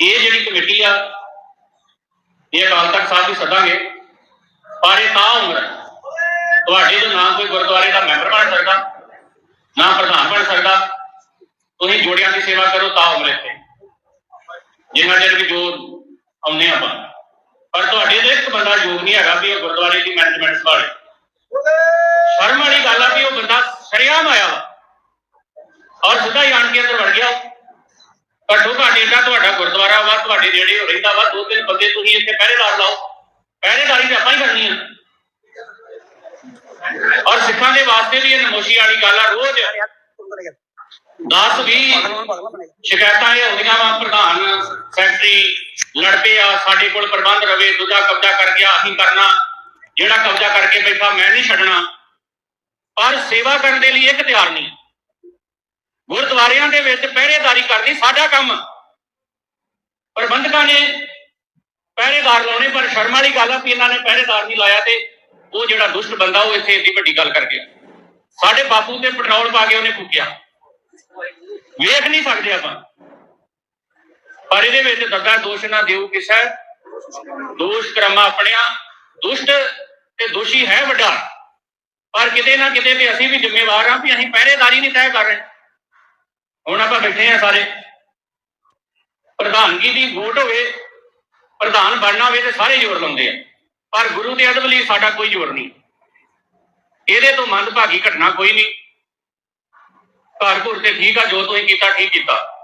ਇਹ ਜਿਹੜੀ ਕਮੇਟੀ ਆ ਇਹ ਅਕਾਲ ਤਖਤ ਸਾਹਿਬ ਦੀ ਸੱਦਾਂਗੇ ਪਰ ਇਹ ਤਾਂ ਉਮਰ ਹੈ ਤੁਹਾਡੇ ਤੋਂ ਨਾ ਕੋਈ ਗੁਰਦੁਆਰੇ ਦਾ ਮੈਂਬਰ ਬਣ ਸਕਦਾ ਨਾ ਪ੍ਰਧਾਨ ਬਣ ਸਕਦਾ ਤੁਸੀਂ ਜੋੜਿਆਂ ਦੀ ਸੇਵਾ ਕਰੋ ਤਾਂ ਉਮਰ ਇੱਥੇ ਜਿੰਨਾ ਚਿਰ ਵੀ ਜੋ ਆਉਂਦੇ ਆਪਾਂ ਪਰ ਤੁਹਾਡੇ ਦੇ ਇੱਕ ਬੰਦਾ ਯੋਗ ਨਹੀਂ ਹੈਗਾ ਵੀ ਉਹ ਗੁਰਦੁਆਰੇ ਦੀ ਮੈਨੇਜਮੈਂਟ ਸੰਭਾਲੇ ਸ਼ਰਮ ਵਾਲੀ ਗੱਲ ਆ ਵੀ ਉਹ ਬੰਦਾ ਸ਼ਰੇਆਮ ਆਇਆ ਵਾ ਔਰ ਸਿੱਧਾ ਹੀ ਆਣ ਕੇ ਅੰਦਰ ਵੜ ਗਿਆ ਘੱਟੋ ਘੱਟ ਏਡਾ ਤੁਹਾਡਾ ਗੁਰਦੁਆਰਾ ਵਾ, ਤੁਹਾਡੇ ਨੇੜੇ ਰਹਿੰਦਾ ਵਾ, ਦੋ ਤਿੰਨ ਬੰਦੇ ਤੁਸੀਂ ਇੱਥੇ ਪਹਿਰੇਦਾਰ ਲਾਓ। ਪਹਿਰੇਦਾਰੀ ਤਾਂ ਆਪਾਂ ਹੀ ਕਰਨੀ ਆ। ਔਰ ਸਿੱਖਾਂ ਦੇ ਵਾਸਤੇ ਵੀ ਇਹ ਨਮੋਸ਼ੀ ਵਾਲੀ ਗੱਲ ਆ, ਰੋਜ਼ 10 20 ਸ਼ਿਕਾਇਤਾਂ ਇਹ ਆਉਂਦੀਆਂ ਵਾ, ਪ੍ਰਧਾਨ ਸੈਕਟਰੀ ਲੜ ਪਏ ਆ, ਸਾਡੇ ਕੋਲ ਪ੍ਰਬੰਧ ਰਵੇ, ਦੂਜਾ ਕਬਜ਼ਾ ਕਰ ਗਿਆ, ਅਸੀਂ ਕਰਨਾ। ਜਿਹੜਾ ਕਬਜ਼ਾ ਕਰਕੇ ਬੈਠਾ, ਮੈਂ ਨਹੀਂ ਛੱਡਣਾ। ਪਰ ਸੇਵਾ ਕਰਨ ਦੇ ਲਈ ਇੱਕ ਤਿਆਰ ਨਹੀਂ। ਗੁਰਦੁਆਰਿਆਂ ਦੇ ਵਿੱਚ ਪਹਿਰੇਦਾਰੀ ਕਰਨੀ ਸਾਡਾ ਕੰਮ। ਪ੍ਰਬੰਧਕਾਂ ਨੇ ਪਹਿਰੇਦਾਰ ਲਾਉਣੇ, ਪਰ ਸ਼ਰਮ ਵਾਲੀ ਗੱਲ ਆ ਵੀ ਇਹਨਾਂ ਨੇ ਪਹਿਰੇਦਾਰ ਨਹੀਂ ਲਾਇਆ ਤੇ ਉਹ ਜਿਹੜਾ ਦੁਸ਼ਟ ਬੰਦਾ ਉਹ ਇੱਥੇ ਏਡੀ ਵੱਡੀ ਗੱਲ ਕਰ ਗਿਆ। ਸਾਡੇ ਬਾਪੂ ਤੇ ਪੈਟਰੋਲ ਪਾ ਕੇ ਉਹਨੇ ਫੂਕਿਆ। ਵੇਖ ਨਹੀਂ ਸਕਦੇ ਆਪਾਂ। ਪਰ ਇਹਦੇ ਵਿੱਚ ਦੱਦਾ ਦੋਸ਼ ਨਾ ਦਿਓ ਕਿਸੈ। ਦੋਸ਼ ਕਰਮਾ ਆਪਣਿਆ। ਦੁਸ਼ਟ ਤੇ ਦੋਸ਼ੀ ਹੈ ਵੱਡਾ। ਪਰ ਕਿਤੇ ਨਾ ਕਿਤੇ ਤੇ ਅਸੀਂ ਵੀ ਜ਼ਿੰਮੇਵਾਰ ਹਾਂ ਵੀ ਅਸੀਂ ਪਹਿਰੇਦਾਰੀ ਨਹੀਂ ਤੈਅ ਕਰ ਰਹੇ। ਹੁਣ ਆਪਾਂ ਬੈਠੇ ਆ ਸਾਰੇ। ਪ੍ਰਧਾਨਗੀ ਦੀ ਵੋਟ ਹੋਵੇ, ਪ੍ਰਧਾਨ ਬਣਨਾ ਹੋਵੇ ਤੇ ਸਾਰੇ ਜ਼ੋਰ ਲਾਉਂਦੇ ਆ। ਪਰ ਗੁਰੂ ਦੇ ਅਦਬ ਲਈ ਸਾਡਾ ਕੋਈ ਜ਼ੋਰ ਨਹੀਂ। ਇਹਦੇ ਤੋਂ ਮੰਦਭਾਗੀ ਘਟਨਾ ਕੋਈ ਨਹੀਂ। ਘਰ ਘੁਰ ਤੇ ਠੀਕ ਆ, ਜੋ ਤੁਸੀਂ ਕੀਤਾ, ਠੀਕ ਕੀਤਾ।